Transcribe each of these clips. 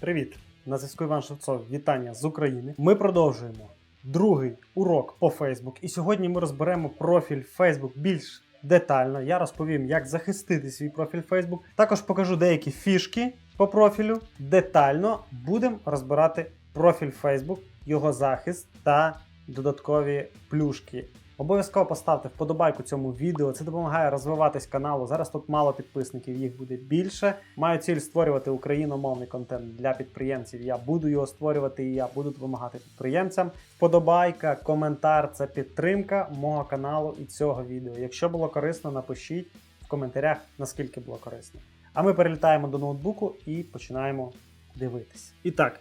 Привіт! На зв'язку Іван Шевцов. Вітання з України. Ми продовжуємо другий урок по Facebook. І сьогодні ми розберемо профіль Facebook більш детально. Я розповім, як захистити свій профіль Facebook. Також покажу деякі фішки по профілю. Детально будемо розбирати профіль Facebook, його захист та додаткові плюшки. Обов'язково поставте вподобайку цьому відео. Це допомагає розвиватись каналу. Зараз тут мало підписників, їх буде більше. Маю ціль створювати україномовний контент для підприємців. Я буду його створювати і я буду допомагати підприємцям. Вподобайка, коментар це підтримка мого каналу і цього відео. Якщо було корисно, напишіть в коментарях, наскільки було корисно. А ми перелітаємо до ноутбуку і починаємо дивитись. І так,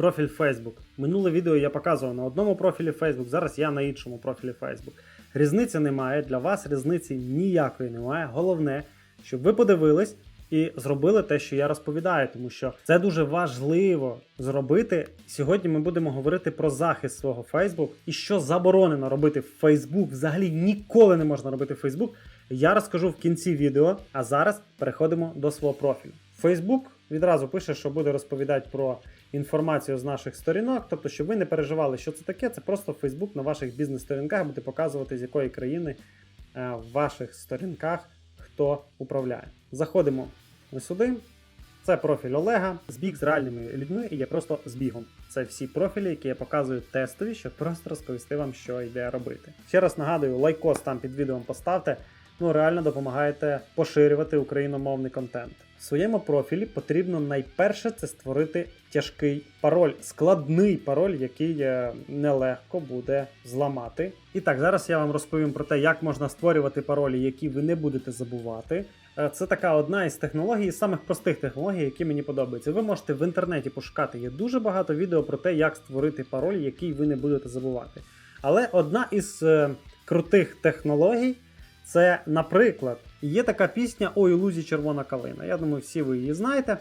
профіль Facebook. Минуле відео я показував на одному профілі Facebook, зараз я на іншому профілі Facebook. Різниці немає, для вас різниці ніякої немає. Головне, щоб ви подивились і зробили те, що я розповідаю, тому що це дуже важливо зробити. Сьогодні ми будемо говорити про захист свого Facebook і що заборонено робити в Facebook. Взагалі ніколи не можна робити в Facebook. Я розкажу в кінці відео, а зараз переходимо до свого профілю. Facebook відразу пише, що буде розповідати про інформацію з наших сторінок, тобто, щоб ви не переживали, що це таке, це просто Facebook на ваших бізнес-сторінках буде показувати, з якої країни е, в ваших сторінках хто управляє. Заходимо ось сюди. Це профіль Олега, збіг з реальними людьми і є просто збігом. Це всі профілі, які я показую тестові, щоб просто розповісти вам, що йде робити. Ще раз нагадую, лайкос там під відео поставте. Ну, реально допомагаєте поширювати україномовний контент. В своєму профілі потрібно найперше це створити тяжкий пароль, складний пароль, який е, нелегко буде зламати. І так, зараз я вам розповім про те, як можна створювати паролі, які ви не будете забувати. Е, Це така одна із технологій, самих простих технологій, які мені подобаються. Ви можете в інтернеті пошукати. Є дуже багато відео про те, як створити пароль, який ви не будете забувати. Але одна із е, крутих технологій. Це, наприклад, є така пісня Ой, у лузі червона калина. Я думаю, всі ви її знаєте.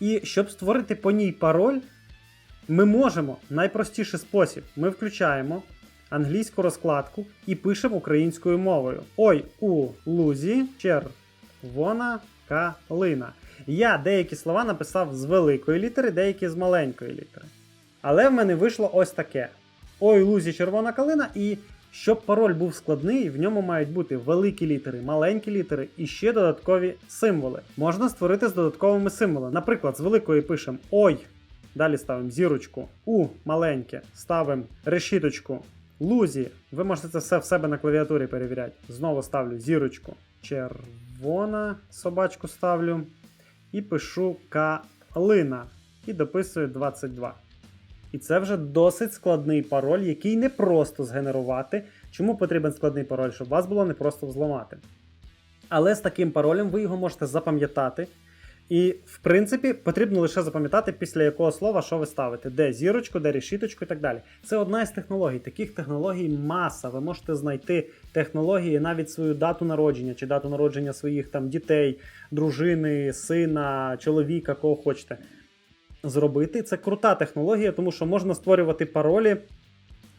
І щоб створити по ній пароль, ми можемо найпростіший спосіб. Ми включаємо англійську розкладку і пишемо українською мовою. Ой, у лузі червона калина. Я деякі слова написав з великої літери, деякі з маленької літери. Але в мене вийшло ось таке: Ой, лузі червона калина і. Щоб пароль був складний, в ньому мають бути великі літери, маленькі літери і ще додаткові символи. Можна створити з додатковими символами. Наприклад, з великої пишемо Ой. Далі ставимо зірочку. У маленьке. Ставимо решіточку. Лузі. Ви можете це все в себе на клавіатурі перевіряти. Знову ставлю зірочку. Червона собачку ставлю. І пишу калина. І дописую 22. І це вже досить складний пароль, який не просто згенерувати. Чому потрібен складний пароль? Щоб вас було не просто взломати. Але з таким паролем ви його можете запам'ятати. І, в принципі, потрібно лише запам'ятати, після якого слова що ви ставите, де зірочку, де решіточку і так далі. Це одна із технологій. Таких технологій маса. Ви можете знайти технології, навіть свою дату народження чи дату народження своїх там дітей, дружини, сина, чоловіка, кого хочете зробити. Це крута технологія, тому що можна створювати паролі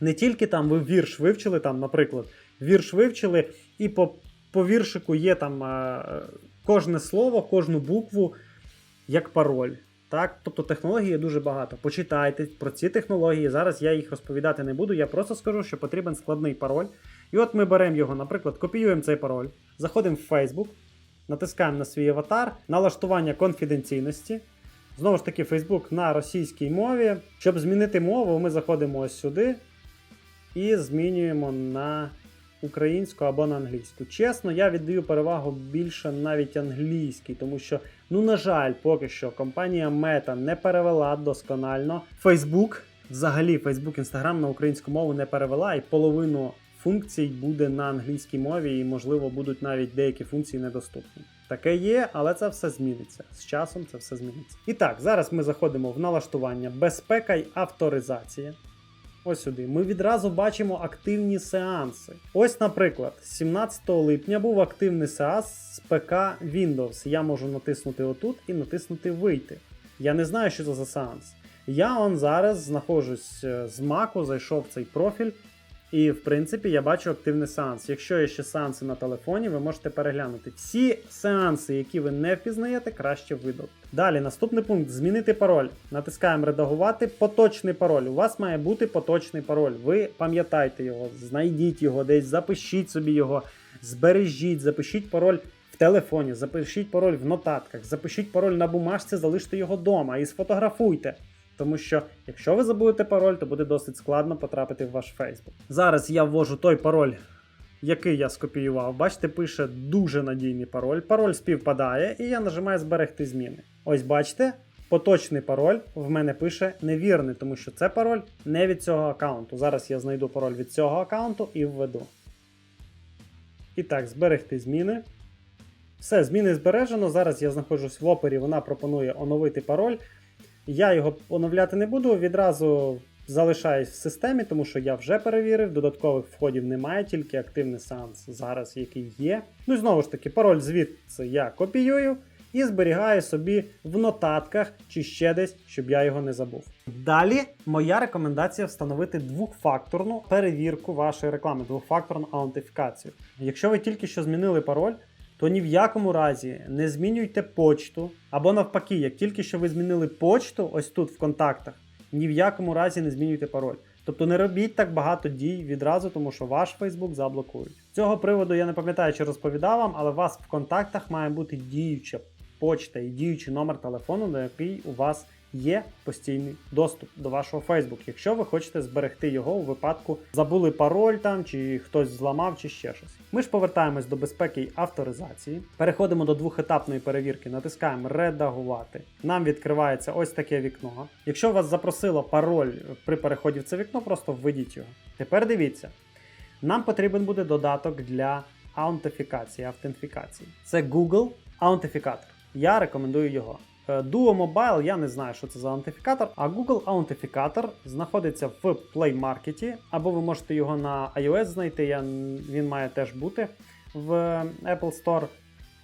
не тільки там ви вірш вивчили, там, наприклад, вірш вивчили, і по, по віршику є там е, кожне слово, кожну букву як пароль. Так? Тобто технологій дуже багато. Почитайте про ці технології. Зараз я їх розповідати не буду. Я просто скажу, що потрібен складний пароль. І от ми беремо його, наприклад, копіюємо цей пароль, заходимо в Facebook, натискаємо на свій аватар, налаштування конфіденційності. Знову ж таки, Facebook на російській мові. Щоб змінити мову, ми заходимо ось сюди і змінюємо на українську або на англійську. Чесно, я віддаю перевагу більше навіть англійській, тому що, ну, на жаль, поки що компанія Meta не перевела досконально. Facebook, взагалі, Facebook, Instagram на українську мову не перевела, і половину функцій буде на англійській мові, і, можливо, будуть навіть деякі функції недоступні. Таке є, але це все зміниться. З часом це все зміниться. І так, зараз ми заходимо в налаштування безпека й авторизація. Ось сюди. Ми відразу бачимо активні сеанси. Ось, наприклад, 17 липня був активний сеанс з ПК Windows. Я можу натиснути отут і натиснути Вийти. Я не знаю, що це за сеанс. Я он зараз знаходжусь е, з Mac, зайшов в цей профіль І в принципі я бачу активний сеанс. Якщо є ще сеанси на телефоні, ви можете переглянути. Всі сеанси, які ви не впізнаєте, краще видалити. Далі, наступний пункт: змінити пароль. Натискаємо редагувати поточний пароль. У вас має бути поточний пароль. Ви пам'ятайте його, знайдіть його десь, запишіть собі його, збережіть, запишіть пароль. В телефоні, запишіть пароль в нотатках, запишіть пароль на бумажці, залиште його вдома і сфотографуйте. Тому що якщо ви забудете пароль, то буде досить складно потрапити в ваш Фейсбук. Зараз я ввожу той пароль, який я скопіював. Бачите, пише дуже надійний пароль. Пароль співпадає, і я нажимаю зберегти зміни. Ось бачите, поточний пароль в мене пише невірний, тому що це пароль не від цього аккаунту. Зараз я знайду пароль від цього аккаунту і введу. І так, зберегти зміни. Все, зміни збережено. Зараз я знаходжусь в опері, вона пропонує оновити пароль. Я його оновляти не буду, відразу залишаюсь в системі, тому що я вже перевірив, додаткових входів немає, тільки активний сеанс зараз, який є. Ну і знову ж таки, пароль звідси я копіюю і зберігаю собі в нотатках чи ще десь, щоб я його не забув. Далі моя рекомендація встановити двохфакторну перевірку вашої реклами, двохфакторну аутентифікацію. Якщо ви тільки що змінили пароль, то ні в якому разі не змінюйте почту. Або навпаки, як тільки що ви змінили почту, ось тут в контактах, ні в якому разі не змінюйте пароль. Тобто не робіть так багато дій відразу, тому що ваш Facebook заблокують. З цього приводу я не пам'ятаю, чи розповідав вам, але у вас в контактах має бути діюча почта і діючий номер телефону, на який у вас є постійний доступ до вашого Facebook, якщо ви хочете зберегти його у випадку забули пароль там, чи хтось зламав, чи ще щось. Ми ж повертаємось до безпеки і авторизації. Переходимо до двохетапної перевірки, натискаємо редагувати. Нам відкривається ось таке вікно. Якщо вас запросило пароль при переході в це вікно, просто введіть його. Тепер дивіться, нам потрібен буде додаток для аутентифікації, автентифікації. Це Google аутентифікатор. Я рекомендую його. Е, Duo Mobile, я не знаю, що це за аутентифікатор, а Google аутентифікатор знаходиться в Play Market, або ви можете його на iOS знайти. Я, він має теж бути в Apple Store.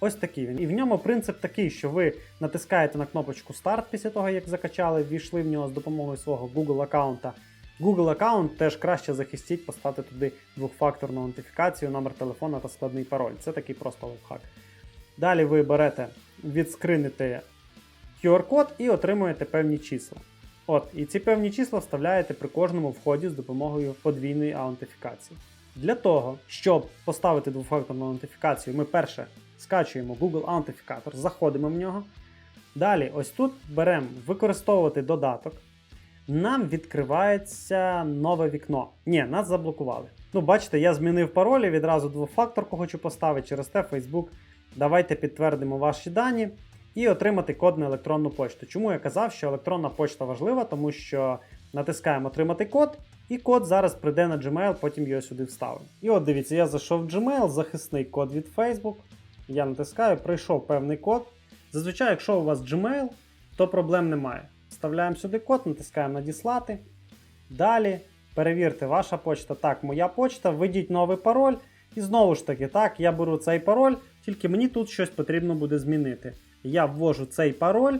Ось такий він. І в ньому принцип такий, що ви натискаєте на кнопочку Старт після того, як закачали, ввійшли в нього з допомогою свого Google аккаунта. Google аккаунт теж краще захистіть, поставити туди двохфакторну аутентифікацію, номер телефона та складний пароль. Це такий просто лайфхак. Далі ви берете, відскрините QR-код і отримуєте певні числа. От, і ці певні числа вставляєте при кожному вході з допомогою подвійної аутентифікації. Для того, щоб поставити двофакторну аутентифікацію, ми перше скачуємо Google аутентифікатор, заходимо в нього. Далі, ось тут беремо використовувати додаток. Нам відкривається нове вікно. Ні, нас заблокували. Ну, бачите, я змінив пароль і відразу двофакторку хочу поставити через те Facebook. Давайте підтвердимо ваші дані і отримати код на електронну почту. Чому я казав, що електронна почта важлива, тому що натискаємо отримати код, і код зараз прийде на Gmail, потім його сюди вставимо. І от дивіться, я зайшов в Gmail, захисний код від Facebook. Я натискаю, прийшов певний код. Зазвичай, якщо у вас Gmail, то проблем немає. Вставляємо сюди код, натискаємо надіслати. Далі перевірте, ваша почта. Так, моя почта, введіть новий пароль. І знову ж таки, так, я беру цей пароль, тільки мені тут щось потрібно буде змінити. Я ввожу цей пароль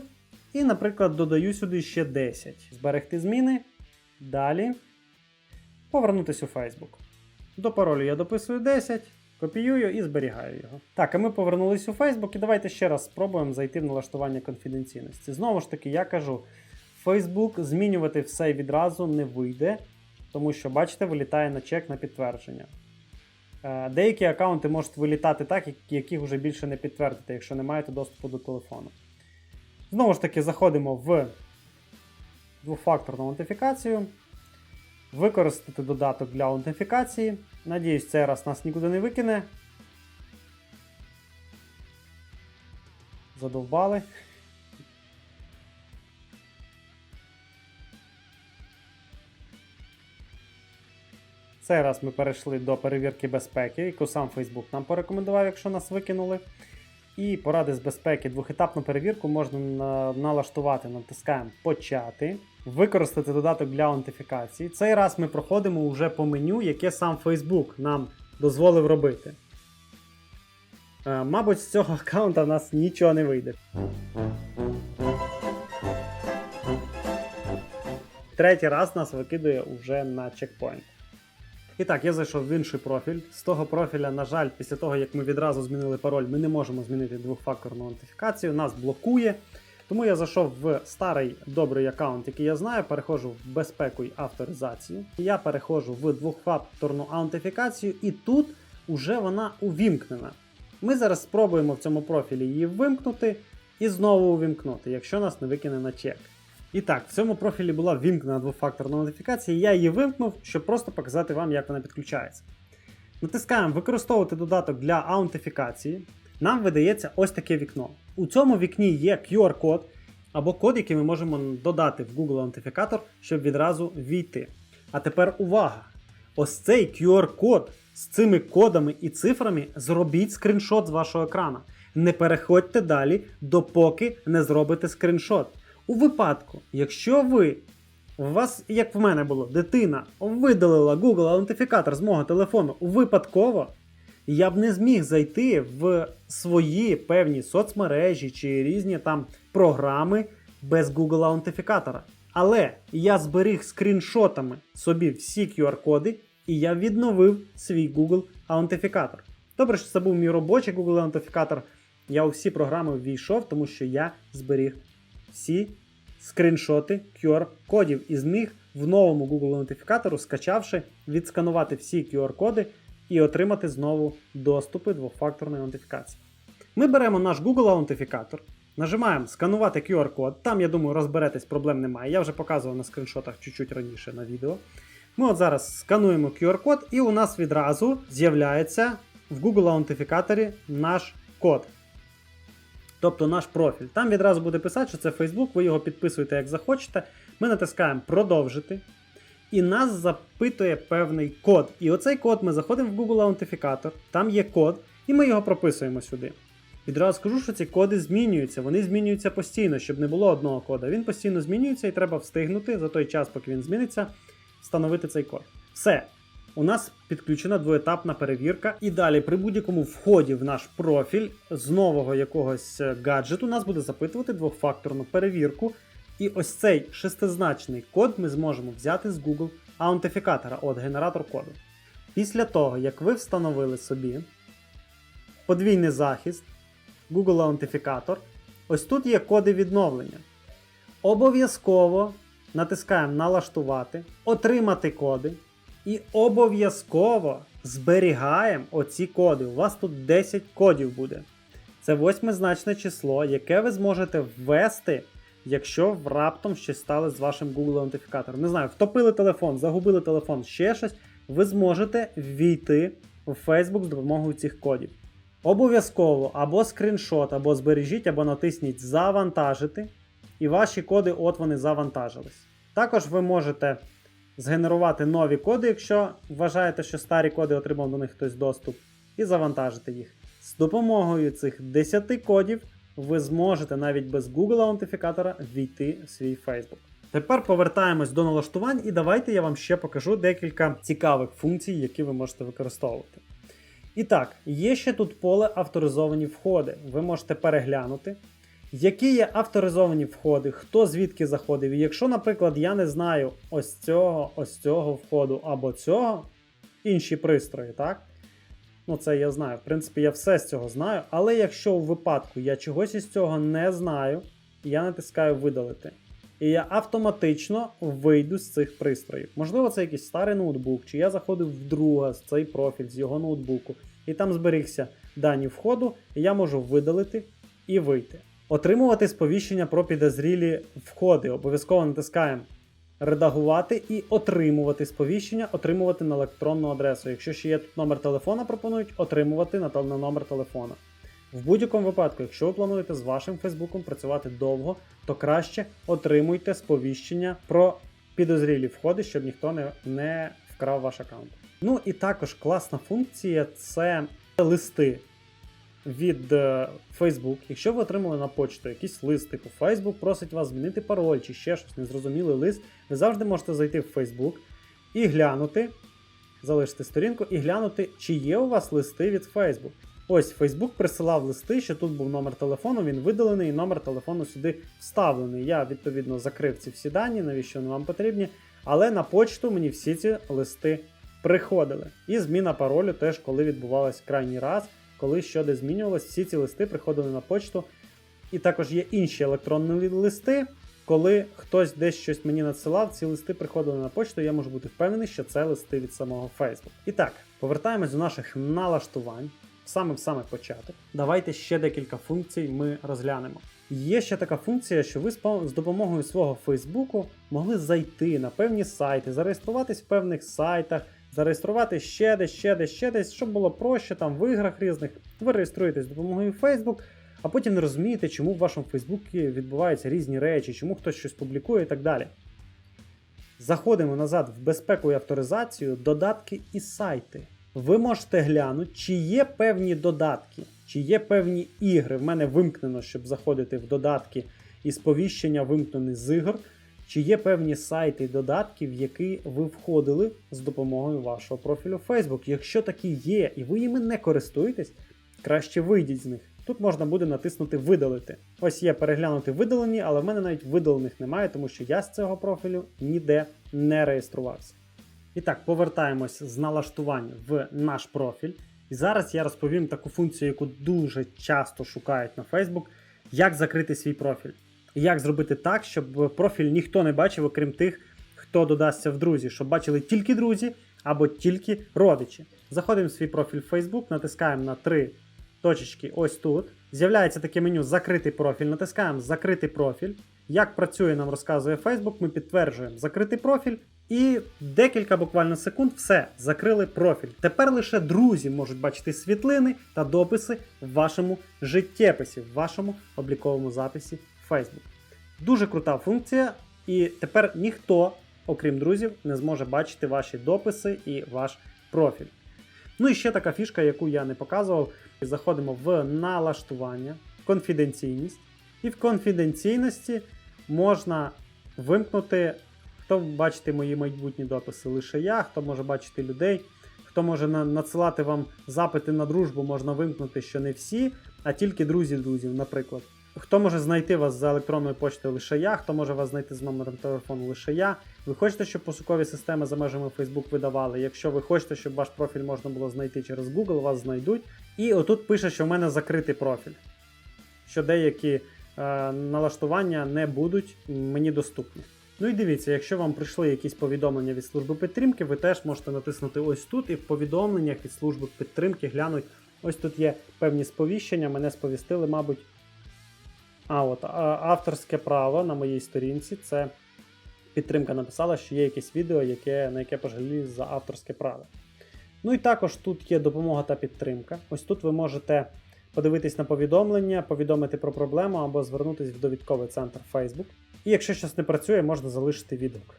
і, наприклад, додаю сюди ще 10. Зберегти зміни. Далі. Повернутися у Facebook. До паролю я дописую 10, копіюю і зберігаю його. Так, а ми повернулись у Facebook і давайте ще раз спробуємо зайти в налаштування конфіденційності. Знову ж таки, я кажу, Facebook змінювати все відразу не вийде, тому що, бачите, вилітає на чек на підтвердження. Е, Деякі аккаунти можуть вилітати так, яких вже більше не підтвердити, якщо не маєте доступу до телефону. Знову ж таки, заходимо в двофакторну аутентифікацію. Використати додаток для аутентифікації. Надіюсь, цей раз нас нікуди не викине. Задовбали. Цей раз ми перейшли до перевірки безпеки, яку сам Facebook нам порекомендував, якщо нас викинули. І поради з безпеки двохетапну перевірку можна на- налаштувати, натискаємо Почати, використати додаток для аутентифікації. Цей раз ми проходимо вже по меню, яке сам Facebook нам дозволив робити. Е, Мабуть, з цього аккаунта в нас нічого не вийде. Третій раз нас викидує вже на чекпоінт. І так, я зайшов в інший профіль. З того профіля, на жаль, після того, як ми відразу змінили пароль, ми не можемо змінити двохфакторну аутентифікацію, нас блокує. Тому я зайшов в старий добрий аккаунт, який я знаю, переходжу в безпеку і авторизацію. Я переходжу в двохфакторну аутентифікацію, і тут уже вона увімкнена. Ми зараз спробуємо в цьому профілі її вимкнути і знову увімкнути, якщо нас не викине на чек. І так, в цьому профілі була вімкнена двофакторна аутентифікація, я її вимкнув, щоб просто показати вам, як вона підключається. Натискаємо використовувати додаток для аутентифікації. Нам видається ось таке вікно. У цьому вікні є QR-код або код, який ми можемо додати в Google аутентифікатор, щоб відразу війти. А тепер увага! Ось цей QR-код з цими кодами і цифрами зробіть скріншот з вашого екрана. Не переходьте далі, допоки не зробите скріншот. У випадку, якщо ви, у вас, як в мене було, дитина видалила Google аутентифікатор з мого телефону випадково, я б не зміг зайти в свої певні соцмережі чи різні там програми без Google аутентифікатора. Але я зберіг скріншотами собі всі QR-коди, і я відновив свій Google аутентифікатор. Добре, що це був мій робочий Google аутентифікатор. Я у всі програми ввійшов, тому що я зберіг всі скріншоти QR-кодів і зміг в новому Google аутентифікатору, скачавши, відсканувати всі QR-коди і отримати знову доступи двофакторної аутентифікації. Ми беремо наш Google аутентифікатор, нажимаємо сканувати QR-код. Там, я думаю, розберетесь, проблем немає. Я вже показував на скріншотах чуть-чуть раніше на відео. Ми от зараз скануємо QR-код, і у нас відразу з'являється в Google аутентифікаторі наш код. Тобто наш профіль. Там відразу буде писати, що це Facebook, ви його підписуєте як захочете. Ми натискаємо продовжити. І нас запитує певний код. І оцей код ми заходимо в Google аутентифікатор, там є код, і ми його прописуємо сюди. Відразу скажу, що ці коди змінюються, вони змінюються постійно, щоб не було одного кода. Він постійно змінюється і треба встигнути за той час, поки він зміниться, встановити цей код. Все. У нас підключена двоетапна перевірка, і далі при будь-якому вході в наш профіль з нового якогось е, гаджету нас буде запитувати двохфакторну перевірку. І ось цей шестизначний код ми зможемо взяти з Google аутентифікатора, от генератор коду. Після того, як ви встановили собі подвійний захист, Google аутентифікатор, ось тут є коди відновлення. Обов'язково натискаємо Налаштувати, отримати коди. І обов'язково зберігаємо оці коди. У вас тут 10 кодів буде. Це восьмизначне число, яке ви зможете ввести, якщо раптом щось стало з вашим Google аутентифікатором. Не знаю, втопили телефон, загубили телефон, ще щось. Ви зможете ввійти в Facebook з допомогою цих кодів. Обов'язково або скріншот, або збережіть, або натисніть Завантажити. І ваші коди, от вони завантажились. Також ви можете згенерувати нові коди, якщо вважаєте, що старі коди отримав до них хтось доступ, і завантажити їх. З допомогою цих 10 кодів ви зможете навіть без Google аутентифікатора ввійти в свій Facebook. Тепер повертаємось до налаштувань, і давайте я вам ще покажу декілька цікавих функцій, які ви можете використовувати. І так, є ще тут поле авторизовані входи. Ви можете переглянути, які є авторизовані входи, хто звідки заходив. І якщо, наприклад, я не знаю ось цього, ось цього входу або цього, інші пристрої, так? Ну, це я знаю. В принципі, я все з цього знаю. Але якщо у випадку я чогось із цього не знаю, я натискаю видалити. І я автоматично вийду з цих пристроїв. Можливо, це якийсь старий ноутбук, чи я заходив в друга з цей профіль з його ноутбуку, і там зберігся дані входу, і я можу видалити і вийти. Отримувати сповіщення про підозрілі входи. Обов'язково натискаємо редагувати і отримувати сповіщення, отримувати на електронну адресу. Якщо ще є тут номер телефона, пропонують отримувати на номер телефона. В будь-якому випадку, якщо ви плануєте з вашим Фейсбуком працювати довго, то краще отримуйте сповіщення про підозрілі входи, щоб ніхто не, не вкрав ваш аккаунт. Ну і також класна функція це листи від е, Facebook. Якщо ви отримали на почту якийсь лист, типу Facebook просить вас змінити пароль чи ще щось, незрозумілий лист, ви завжди можете зайти в Facebook і глянути, залишити сторінку і глянути, чи є у вас листи від Facebook. Ось Facebook присилав листи, що тут був номер телефону, він видалений, і номер телефону сюди вставлений. Я відповідно закрив ці всі дані, навіщо вони вам потрібні. Але на почту мені всі ці листи приходили. І зміна паролю теж, коли відбувалась крайній раз, коли що де змінювалось, всі ці листи приходили на почту. І також є інші електронні листи. Коли хтось десь щось мені надсилав, ці листи приходили на почту, я можу бути впевнений, що це листи від самого Facebook. І так, повертаємось до наших налаштувань саме в саме початок. Давайте ще декілька функцій ми розглянемо. Є ще така функція, що ви з допомогою свого Фейсбуку могли зайти на певні сайти, зареєструватись в певних сайтах, зареєструвати ще десь, ще десь, ще десь, щоб було проще там в іграх різних. Ви реєструєтесь з допомогою Facebook, а потім не розумієте, чому в вашому Фейсбуці відбуваються різні речі, чому хтось щось публікує і так далі. Заходимо назад в безпеку і авторизацію, додатки і сайти. Ви можете глянути, чи є певні додатки, чи є певні ігри. В мене вимкнено, щоб заходити в додатки і сповіщення вимкнені з ігор. Чи є певні сайти і додатки, в які ви входили з допомогою вашого профілю Facebook? Якщо такі є, і ви їми не користуєтесь, краще вийдіть з них. Тут можна буде натиснути видалити. Ось є переглянути видалені, але в мене навіть видалених немає, тому що я з цього профілю ніде не реєструвався. І так, повертаємось з налаштування в наш профіль. І зараз я розповім таку функцію, яку дуже часто шукають на Facebook, як закрити свій профіль. Як зробити так, щоб профіль ніхто не бачив, окрім тих, хто додасться в друзі, щоб бачили тільки друзі або тільки родичі. Заходимо в свій профіль Facebook, натискаємо на три точечки ось тут. З'являється таке меню Закритий профіль. Натискаємо Закритий профіль. Як працює, нам розказує Facebook, ми підтверджуємо закритий профіль. І декілька буквально секунд все, закрили профіль. Тепер лише друзі можуть бачити світлини та дописи в вашому життєписі, в вашому обліковому записі Facebook. Дуже крута функція, і тепер ніхто, окрім друзів, не зможе бачити ваші дописи і ваш профіль. Ну і ще така фішка, яку я не показував. Заходимо в налаштування, конфіденційність. І в конфіденційності можна вимкнути, хто бачити мої майбутні дописи лише я, хто може бачити людей, хто може надсилати вам запити на дружбу, можна вимкнути, що не всі, а тільки друзі друзів, наприклад. Хто може знайти вас за електронною почтою лише я, хто може вас знайти з номером телефону лише я. Ви хочете, щоб пошукові системи за межами Facebook видавали. Якщо ви хочете, щоб ваш профіль можна було знайти через Google, вас знайдуть. І отут пише, що в мене закритий профіль. Що деякі е, налаштування не будуть мені доступні. Ну і дивіться, якщо вам прийшли якісь повідомлення від служби підтримки, ви теж можете натиснути ось тут і в повідомленнях від служби підтримки глянуть. Ось тут є певні сповіщення, мене сповістили, мабуть. А от авторське право на моїй сторінці це підтримка написала, що є якесь відео, яке, на яке пожаліли за авторське право. Ну і також тут є допомога та підтримка. Ось тут ви можете подивитись на повідомлення, повідомити про проблему або звернутися в довідковий центр Facebook. І якщо щось не працює, можна залишити відгук.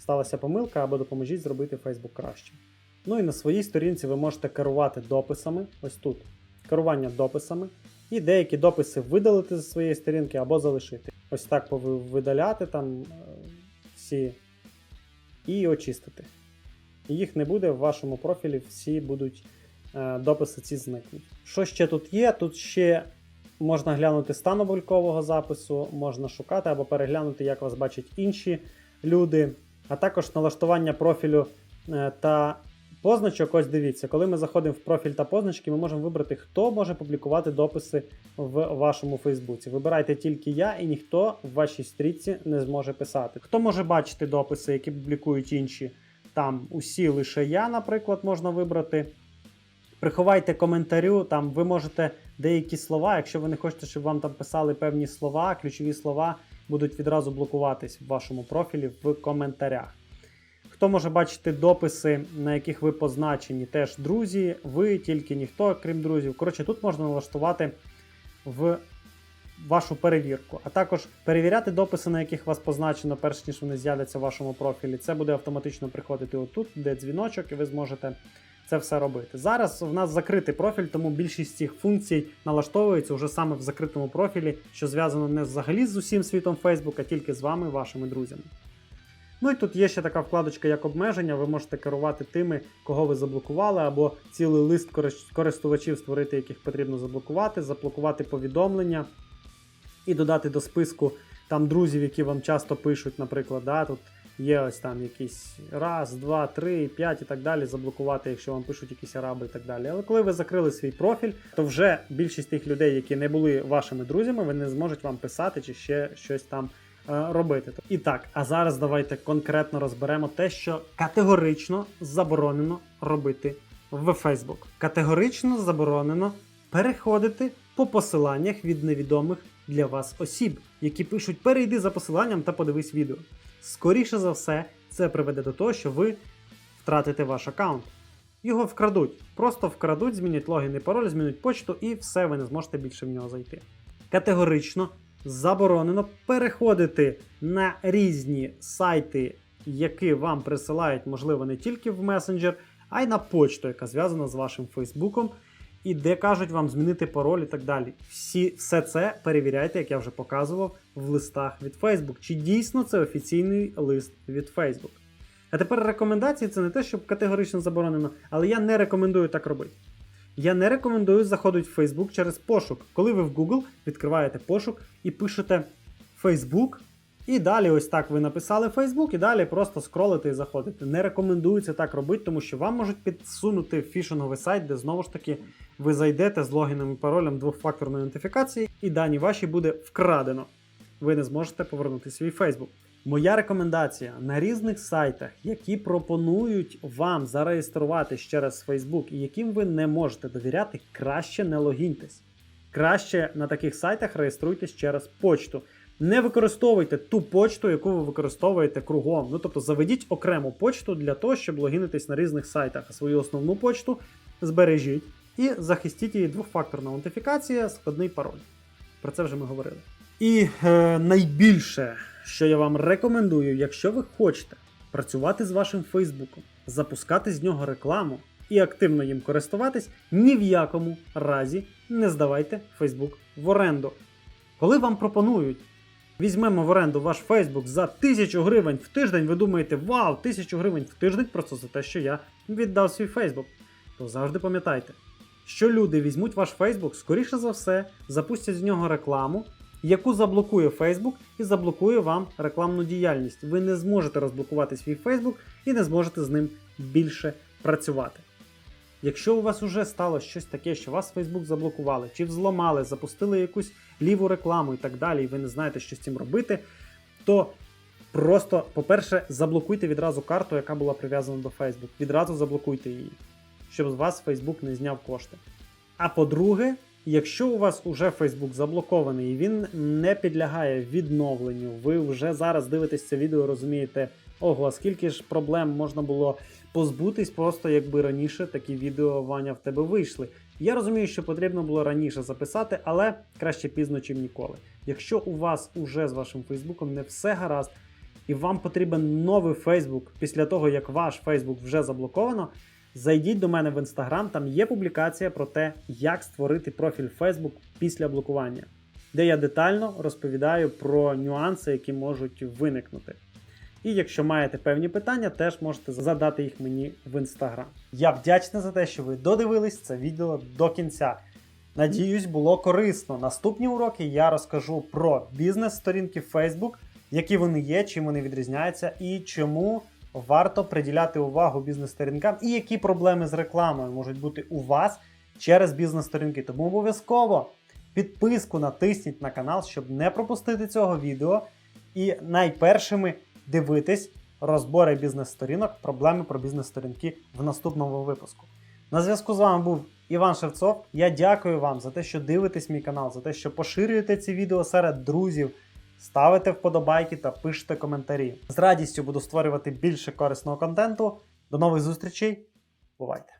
Сталася помилка або допоможіть зробити Facebook краще. Ну і на своїй сторінці ви можете керувати дописами. Ось тут. Керування дописами. І деякі дописи видалити зі своєї сторінки або залишити. Ось так видаляти там е, всі і очистити. Їх не буде в вашому профілі, всі будуть е, дописи ці зникнуть. Що ще тут є? Тут ще можна глянути стан облікового запису, можна шукати або переглянути, як вас бачать інші люди, а також налаштування профілю е, та позначок. Ось дивіться, коли ми заходимо в профіль та позначки, ми можемо вибрати, хто може публікувати дописи в вашому Фейсбуці. Вибирайте тільки я, і ніхто в вашій стрічці не зможе писати. Хто може бачити дописи, які публікують інші? Там усі лише я, наприклад, можна вибрати. Приховайте коментарю, там ви можете деякі слова, якщо ви не хочете, щоб вам там писали певні слова, ключові слова будуть відразу блокуватись в вашому профілі в коментарях. Хто може бачити дописи, на яких ви позначені, теж друзі, ви тільки ніхто, крім друзів. Коротше, тут можна налаштувати в вашу перевірку, а також перевіряти дописи, на яких вас позначено, перш ніж вони з'являться в вашому профілі. Це буде автоматично приходити отут, де дзвіночок, і ви зможете це все робити. Зараз в нас закритий профіль, тому більшість цих функцій налаштовується вже саме в закритому профілі, що зв'язано не взагалі з усім світом Facebook, а тільки з вами, вашими друзями. Ну і тут є ще така вкладочка як обмеження. Ви можете керувати тими, кого ви заблокували, або цілий лист корис- користувачів створити, яких потрібно заблокувати, заблокувати повідомлення і додати до списку там друзів, які вам часто пишуть, наприклад, да, тут Є ось там якісь раз, два, три, п'ять і так далі. Заблокувати, якщо вам пишуть якісь араби і так далі. Але коли ви закрили свій профіль, то вже більшість тих людей, які не були вашими друзями, вони зможуть вам писати чи ще щось там робити. І так, а зараз давайте конкретно розберемо те, що категорично заборонено робити в Facebook. Категорично заборонено переходити по посиланнях від невідомих для вас осіб, які пишуть перейди за посиланням та подивись відео. Скоріше за все, це приведе до того, що ви втратите ваш аккаунт. Його вкрадуть. Просто вкрадуть, змінять логін і пароль, змінять почту, і все, ви не зможете більше в нього зайти. Категорично заборонено переходити на різні сайти, які вам присилають, можливо, не тільки в месенджер, а й на почту, яка зв'язана з вашим Фейсбуком, і де кажуть вам змінити пароль і так далі. Всі, все це перевіряйте, як я вже показував, в листах від Facebook. Чи дійсно це офіційний лист від Facebook? А тепер рекомендації це не те, щоб категорично заборонено, але я не рекомендую так робити. Я не рекомендую заходити в Facebook через пошук. Коли ви в Google відкриваєте пошук і пишете Facebook, і далі ось так ви написали Facebook, і далі просто скролите і заходите. Не рекомендується так робити, тому що вам можуть підсунути фішинговий сайт, де знову ж таки ви зайдете з логіном і паролем двохфакторної ідентифікації, і дані ваші буде вкрадено. Ви не зможете повернути свій Facebook. Моя рекомендація на різних сайтах, які пропонують вам зареєструватись через Facebook і яким ви не можете довіряти, краще не логіньтесь. Краще на таких сайтах реєструйтесь через почту. Не використовуйте ту почту, яку ви використовуєте кругом. Ну тобто заведіть окрему почту для того, щоб логінитись на різних сайтах. А свою основну почту збережіть і захистіть її двохфакторна аутентифікація, складний пароль. Про це вже ми говорили. І е, найбільше, що я вам рекомендую, якщо ви хочете працювати з вашим Фейсбуком, запускати з нього рекламу і активно їм користуватись, ні в якому разі не здавайте Фейсбук в оренду. Коли вам пропонують, візьмемо в оренду ваш Фейсбук за 1000 гривень в тиждень, ви думаєте, вау, 1000 гривень в тиждень просто за те, що я віддав свій Фейсбук. То завжди пам'ятайте, що люди візьмуть ваш Фейсбук, скоріше за все, запустять з нього рекламу, яку заблокує Facebook і заблокує вам рекламну діяльність. Ви не зможете розблокувати свій Facebook і не зможете з ним більше працювати. Якщо у вас вже стало щось таке, що вас Facebook заблокували, чи взломали, запустили якусь ліву рекламу і так далі, і ви не знаєте, що з цим робити, то просто, по-перше, заблокуйте відразу карту, яка була прив'язана до Facebook. Відразу заблокуйте її, щоб з вас Facebook не зняв кошти. А по-друге, якщо у вас уже Facebook заблокований і він не підлягає відновленню, ви вже зараз дивитесь це відео, розумієте, ого, скільки ж проблем можна було позбутись, просто якби раніше такі відео Ваня в тебе вийшли. Я розумію, що потрібно було раніше записати, але краще пізно, чим ніколи. Якщо у вас уже з вашим Фейсбуком не все гаразд, і вам потрібен новий Фейсбук після того, як ваш Фейсбук вже заблоковано, зайдіть до мене в інстаграм, там є публікація про те, як створити профіль Facebook після блокування, де я детально розповідаю про нюанси, які можуть виникнути. І якщо маєте певні питання, теж можете задати їх мені в інстаграм. Я вдячний за те, що ви додивились це відео до кінця. Надіюсь, було корисно. Наступні уроки я розкажу про бізнес-сторінки Facebook, які вони є, чим вони відрізняються, і чому варто приділяти увагу бізнес-сторінкам, і які проблеми з рекламою можуть бути у вас через бізнес-сторінки. Тому обов'язково підписку натисніть на канал, щоб не пропустити цього відео. І найпершими дивитись розбори бізнес-сторінок, проблеми про бізнес-сторінки в наступному випуску. На зв'язку з вами був Іван Шевцов. Я дякую вам за те, що дивитесь мій канал, за те, що поширюєте ці відео серед друзів, ставите вподобайки та пишете коментарі. З радістю буду створювати більше корисного контенту. До нових зустрічей. Бувайте!